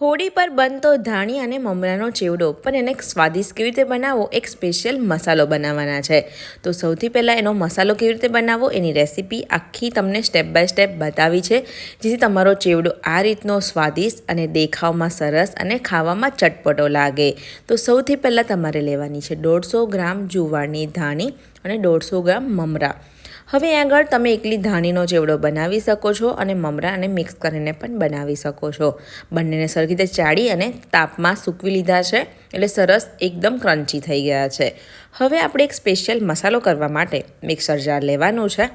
હોળી પર બનતો ધાણી અને મમરાનો ચેવડો, પણ એને સ્વાદિષ્ટ કેવી રીતે બનાવવો એક સ્પેશિયલ મસાલો બનાવવાના છે. તો સૌથી પહેલાં એનો મસાલો કેવી રીતે બનાવવો એની રેસીપી આખી તમને સ્ટેપ બાય સ્ટેપ બતાવી છે, જેથી તમારો ચેવડો આ રીતનો સ્વાદિષ્ટ અને દેખાવમાં સરસ અને ખાવામાં ચટપટો લાગે. તો સૌથી પહેલાં તમારે લેવાની છે દોઢસો ગ્રામ જુવારની ધાણી અને દોઢસો ગ્રામ મમરા. હવે આગળ તમે એકલી ધાણીનો ચેવડો બનાવી શકો છો અને મમરાને મિક્સ કરીને પણ બનાવી શકો છો. બંનેને સરખી રીતે ચાળી અને તાપમાં સૂકવી લીધા છે, એટલે સરસ એકદમ ક્રન્ચી થઈ ગયા છે. હવે આપણે એક સ્પેશિયલ મસાલો કરવા માટે મિક્સર જાર લેવાનું છે.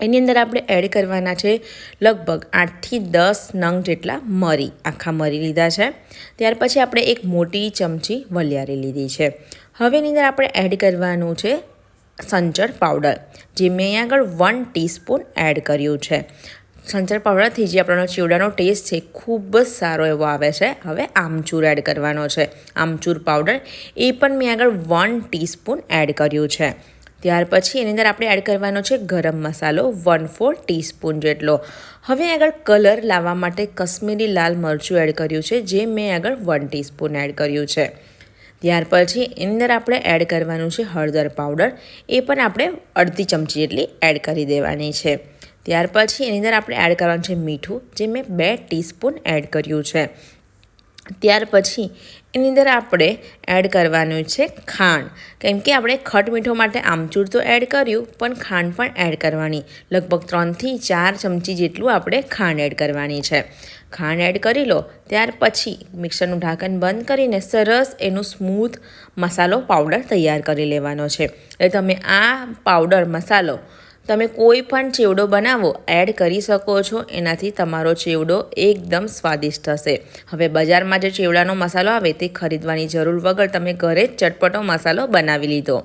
એની અંદર આપણે એડ કરવાના છે લગભગ આઠથી દસ નંગ જેટલા મરી, આખા મરી લીધા છે. ત્યાર પછી આપણે એક મોટી ચમચી વલિયારી લીધી છે. હવે એની અંદર આપણે એડ કરવાનું છે સંચર પાવડર, જે મેં આગળ વન ટીસ્પૂન એડ કર્યું છે. સંચર પાવડરથી જે આપણો ચીવડાનો ટેસ્ટ છે, ખૂબ જ સારો એવો આવે છે. હવે આમચૂર એડ કરવાનો છે. આમચૂર પાવડર, એ પણ મેં આગળ વન ટીસ્પૂન એડ કર્યું છે. ત્યાર પછી એની અંદર આપણે એડ કરવાનો છે ગરમ મસાલો વન ફોર ટીસ્પૂન જેટલો. હવે આગળ કલર લાવવા માટે કશ્મીરી લાલ મરચું એડ કર્યું છે, જે મેં આગળ વન ટીસ્પૂન એડ કર્યું છે. ત્યાર પછી એની અંદર આપણે એડ કરવાનું છે હળદર પાવડર. એ પણ આપણે અડધી ચમચી જેટલી એડ કરી દેવાની છે. ત્યાર પછી એની અંદર આપણે એડ કરવાનું છે મીઠું, જે મેં બે ટીસ્પૂન એડ કર્યું છે. ત્યાર પછી એની અંદર આપણે એડ કરવાનું છે ખાંડ. કેમ કે આપણે ખટ મીઠો માટે આમચૂર તો એડ કર્યું, પણ ખાંડ પણ એડ કરવાની. લગભગ ત્રણથી ચાર ચમચી જેટલું આપણે ખાંડ એડ કરવાની છે. ખાંડ એડ કરી લો, ત્યાર પછી મિક્સરનું ઢાંકણ બંધ કરીને સરસ એનું સ્મૂથ મસાલો પાવડર તૈયાર કરી લેવાનો છે. એટલે તમે આ પાવડર મસાલો તમે કોઈ પણ ચેવડો બનાવો એડ કરી શકો છો. એનાથી તમારો ચેવડો એકદમ સ્વાદિષ્ટ થશે હવે બજારમાં જે ચેવડાનો મસાલો આવે તે ખરીદવાની જરૂર વગર તમે ઘરે જ ચટપટો મસાલો બનાવી લીધો.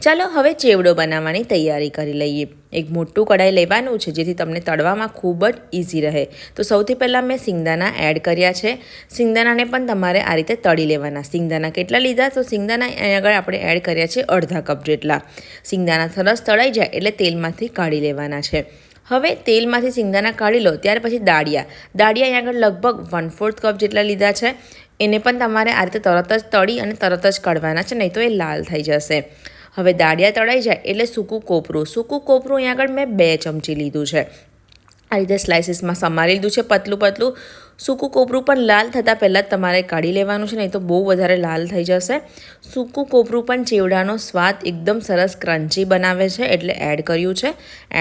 ચાલો હવે ચેવડો બનાવવાની તૈયારી કરી લઈએ. એક મોટું કઢાઈ લેવાનું છે, જેથી તમને તળવામાં ખૂબ જ ઇઝી રહે. તો સૌથી પહેલાં મેં સિંગદાણા એડ કર્યા છે. સિંગદાણાને પણ તમારે આ રીતે તળી લેવાના. સિંગદાણા કેટલા લીધા? તો સિંગદાણા આગળ આપણે એડ કર્યા છે અડધા કપ જેટલા. સિંગદાણા સરસ તળાઈ જાય એટલે તેલમાંથી કાઢી લેવાના છે. હવે તેલમાંથી સિંગદાણા કાઢી લો, ત્યાર પછી દાળિયા. દાળિયા અહીં આગળ લગભગ વન ફોર્થ કપ જેટલા લીધા છે. એને પણ તમારે આ રીતે તરત જ તળી અને તરત જ કાઢવાના છે, નહીં તો એ લાલ થઈ જશે. હવે દાળિયા તળાઈ જાય એટલે સૂકું કોપરું. સૂકું કોપરું અહીં આગળ મેં બે ચમચી લીધું છે. આ રીતે સ્લાઇસીસમાં સમારી લીધું છે. પતલું પતલું સૂકું કોપરું પણ લાલ થતાં પહેલાં તમારે કાઢી લેવાનું છે, નહીં તો બહુ વધારે લાલ થઈ જશે. સૂકું કોપરું પણ ચેવડાનો સ્વાદ એકદમ સરસ ક્રન્ચી બનાવે છે, એટલે એડ કર્યું છે.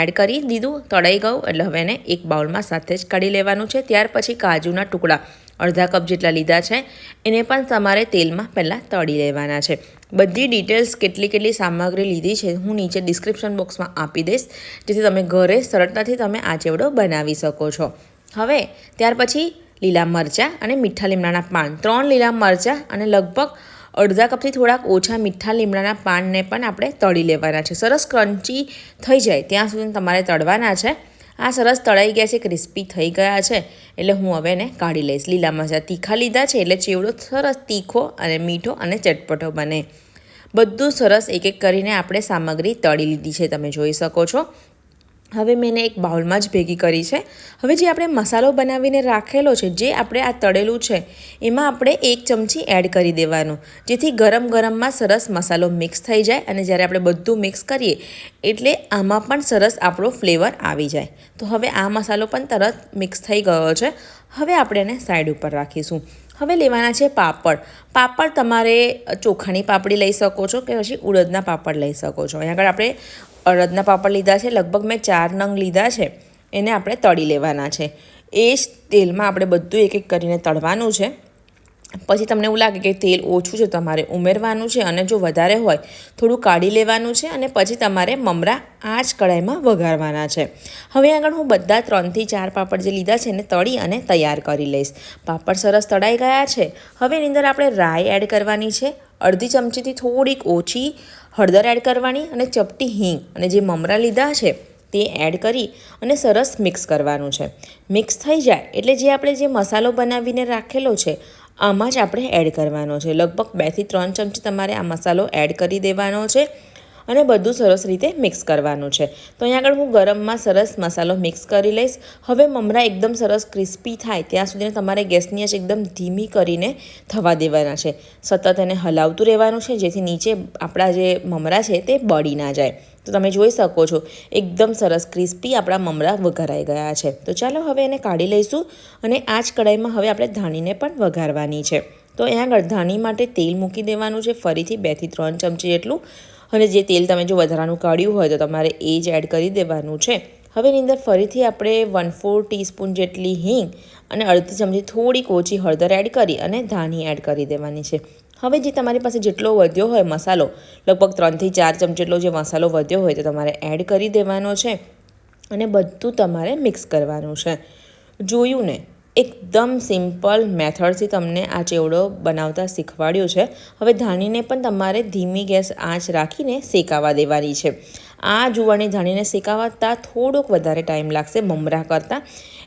એડ કરી દીધું, તળાઈ ગયું, એટલે હવે એને એક બાઉલમાં સાથે જ કાઢી લેવાનું છે. ત્યાર પછી કાજુના ટુકડા અડધા કપ જેટલા લીધા છે, એને પણ તમારે તેલમાં પહેલાં તળી લેવાના છે. બધી ડિટેલ્સ કેટલી કેટલી સામગ્રી લીધી છે, હું નીચે ડિસ્ક્રિપ્શન બોક્સમાં આપી દઈશ, જેથી તમે ઘરે સરળતાથી તમે આ ચેવડો બનાવી શકો છો. હવે ત્યાર પછી લીલા મરચાં અને મીઠા લીમડાના પાન. ત્રણ લીલા મરચાં અને લગભગ અડધા કપથી થોડાક ઓછા મીઠા લીમડાના પાનને પણ આપણે તળી લેવાના છે. સરસ ક્રન્ચી થઈ જાય ત્યાં સુધી તમારે તળવાના છે. આ સરસ તળાઈ ગયા છે, ક્રિસ્પી થઈ ગયા છે. એટલે હું હવે એને કાઢી લઈશ. લીલા મરચાં તીખા લીધા છે, એટલે ચેવડો સરસ તીખો અને મીઠો અને ચટપટો બને. બધું સરસ એક એક કરીને આપણે સામગ્રી તળી લીધી છે, તમે જોઈ શકો છો. હવે મેં એક બાઉલમાં જ ભેગી કરી છે. હવે જે આપણે મસાલો બનાવીને રાખેલો છે, જે આપણે આ તળેલું છે, એમાં આપણે એક ચમચી એડ કરી દેવાનું. જેથી ગરમ ગરમમાં સરસ મસાલો મિક્સ થઈ જાય અને જ્યારે આપણે બધું મિક્સ કરીએ, એટલે આમાં પણ સરસ આપણો ફ્લેવર આવી જાય. તો હવે આ મસાલો પણ તરત મિક્સ થઈ ગયો છે. હવે આપણે એને સાઈડ ઉપર રાખીશું. હવે લેવાના છે પાપડ. પાપડ તમારે ચોખાની પાપડી લઈ શકો છો કે પછી ઉડદના પાપડ લઈ શકો છો. અહીંયા આગળ આપણે અડદના પાપડ લીધા છે, લગભગ મેં ચાર નંગ લીધા છે, એને આપણે તળી લેવાના છે. એ જ તેલમાં આપણે બધું એક એક કરીને તળવાનું છે. પછી તમને એવું લાગે કે તેલ ઓછું છે તમારે ઉમેરવાનું છે અને જો વધારે હોય થોડું કાઢી લેવાનું છે અને પછી તમારે મમરા આ જ કઢાઈમાં વઘારવાના છે. હવે આગળ હું બધા ત્રણથી ચાર પાપડ જે લીધા છે એને તળી અને તૈયાર કરી લઈશ. પાપડ સરસ તળાઈ ગયા છે. હવે એની અંદર આપણે રાઈ એડ કરવાની છે. અડધી ચમચીથી થોડીક ઓછી હળદર એડ કરવાની અને ચપટી હિંગ અને જે મમરા લીધા છે તે એડ કરી અને સરસ મિક્સ કરવાનું છે. મિક્સ થઈ જાય એટલે જે આપણે જે મસાલો બનાવીને રાખેલો છે આમાં જ આપણે એડ કરવાનો છે. લગભગ બેથી ત્રણ ચમચી તમારે આ મસાલો એડ કરી દેવાનો છે. અને બધું સરસ રીતે મિક્સ કરવાનું છે. તો અહીંયા આગળ હું ગરમમાં સરસ મસાલો મિક્સ કરી લઈશ. હવે મમરા એકદમ સરસ ક્રિસ્પી થાય ત્યાં સુધી તમારે ગેસની આંચ એકદમ ધીમી કરીને થવા દેવાના છે. સતત એને હલાવતું રહેવાનું છે, જેથી નીચે આપણા જે મમરા છે તે બળી ના જાય. તો તમે જોઈ શકો છો, એકદમ સરસ ક્રિસ્પી આપણા મમરા વઘારાઈ ગયા છે. તો ચાલો હવે એને કાઢી લઈશું અને આ જ કઢાઈમાં હવે આપણે ધાણીને પણ વઘારવાની છે. તો અહીંયા આગળ ધાણી માટે તેલ મૂકી દેવાનું છે, ફરીથી બેથી ત્રણ ચમચી જેટલું. અને જે તેલ તમે જો વધારાનું કાઢ્યું હોય તો તમારે એ જ એડ કરી દેવાનું છે. હવે એની અંદર ફરીથી આપણે વન ફોર ટીસ્પૂન જેટલી હિંગ અને અડધી ચમચી થોડીક ઓછી હળદર એડ કરી અને ધાણી એડ કરી દેવાની છે. હવે જે તમારી પાસે જેટલો વધ્યો હોય મસાલો, લગભગ ત્રણથી ચાર ચમચી જેટલો જે મસાલો વધ્યો હોય તો તમારે એડ કરી દેવાનો છે અને બધું તમારે મિક્સ કરવાનું છે. જોયું ને? એકદમ સિમ્પલ મેથડથી તમને આ ચેવડો બનાવતા શીખવાડ્યું છે. હવે ધાણીને પણ તમારે ધીમી ગેસ આંચ રાખીને શેકાવા દેવાની છે. આ જુવારની ધાણીને શેકાવતા થોડોક વધારે ટાઈમ લાગશે મમરા કરતાં.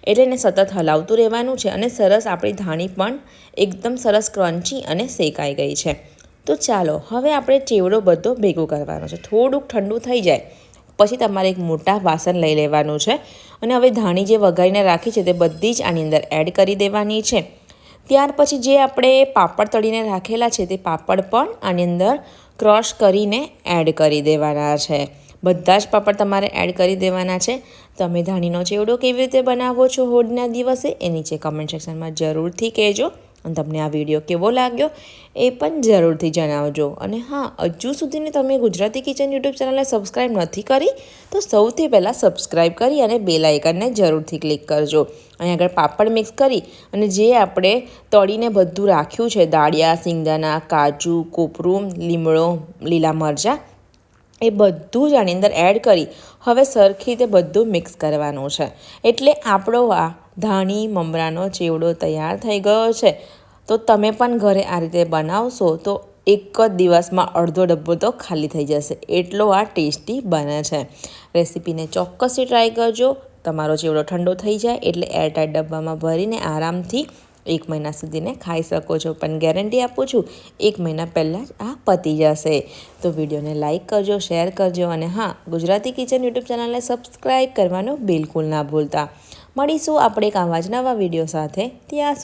એટલે એને સતત હલાવતું રહેવાનું છે અને સરસ આપણી ધાણી પણ એકદમ સરસ ક્રન્ચી અને શેકાઈ ગઈ છે. તો ચાલો, હવે આપણે ચેવડો બધો ભેગો કરવાનો છે. થોડુંક ઠંડુ થઈ જાય. પછી તમારે એક મોટા વાસણ લઈ લેવાનું છે. અને હવે ધાણી જે વઘારીને રાખી છે તે બધી જ આની અંદર એડ કરી દેવાની છે. ત્યાર પછી જે આપણે પાપડ તળીને રાખેલા છે તે પાપડ પણ આની અંદર ક્રોશ કરીને એડ કરી દેવાના છે. બધા જ પાપડ તમારે એડ કરી દેવાના છે. તમે ધાણીનો ચેવડો કેવી રીતે બનાવો છો હોળીના દિવસે એ નીચે કમેન્ટ સેક્શનમાં જરૂરથી કહેજો. તમને આ વીડિયો કેવો લાગ્યો એ પણ જરૂરથી જણાવજો. અને હા, હજુ સુધીની તમે ગુજરાતી કિચન યુટ્યુબ ચેનલને સબસ્ક્રાઈબ નથી કરી, તો સૌથી પહેલાં સબસ્ક્રાઈબ કરી અને બે લાઇકનને જરૂરથી ક્લિક કરજો. અહીં આગળ પાપડ મિક્સ કરી અને જે આપણે તળીને બધું રાખ્યું છે, દાળિયા, સિંગદાણા, કાજુ, કોપરું, લીમડો, લીલા મરચાં, એ બધું જ આની અંદર એડ કરી હવે સરખી રીતે બધું મિક્સ કરવાનું છે. એટલે આપણો આ ધાણી, મમરાનો ચેવડો તૈયાર થઈ ગયો છે. તો તમે પણ ઘરે આ રીતે બનાવશો તો એક જ દિવસમાં અડધો ડબ્બો તો ખાલી થઈ જશે. એટલો આ ટેસ્ટી બને છે. રેસીપીને ચોક્કસથી ટ્રાય કરજો. તમારો ચેવડો ઠંડો થઈ જાય એટલે એરટાઈટ ડબ્બામાં ભરીને આરામથી એક મહિના સુધીને ખાઈ શકો છો. પણ ગેરંટી આપું છું, એક મહિના પહેલાં જ આ પતી જશે. તો વિડીયોને લાઇક કરજો શેર કરજો અને હા, ગુજરાતી કિચન યુટ્યુબ ચેનલને સબસ્ક્રાઈબ કરવાનું બિલકુલ ના ભૂલતા. મળીશું આપણે એક આવા જ નવા વીડિયો સાથે. ત્યાં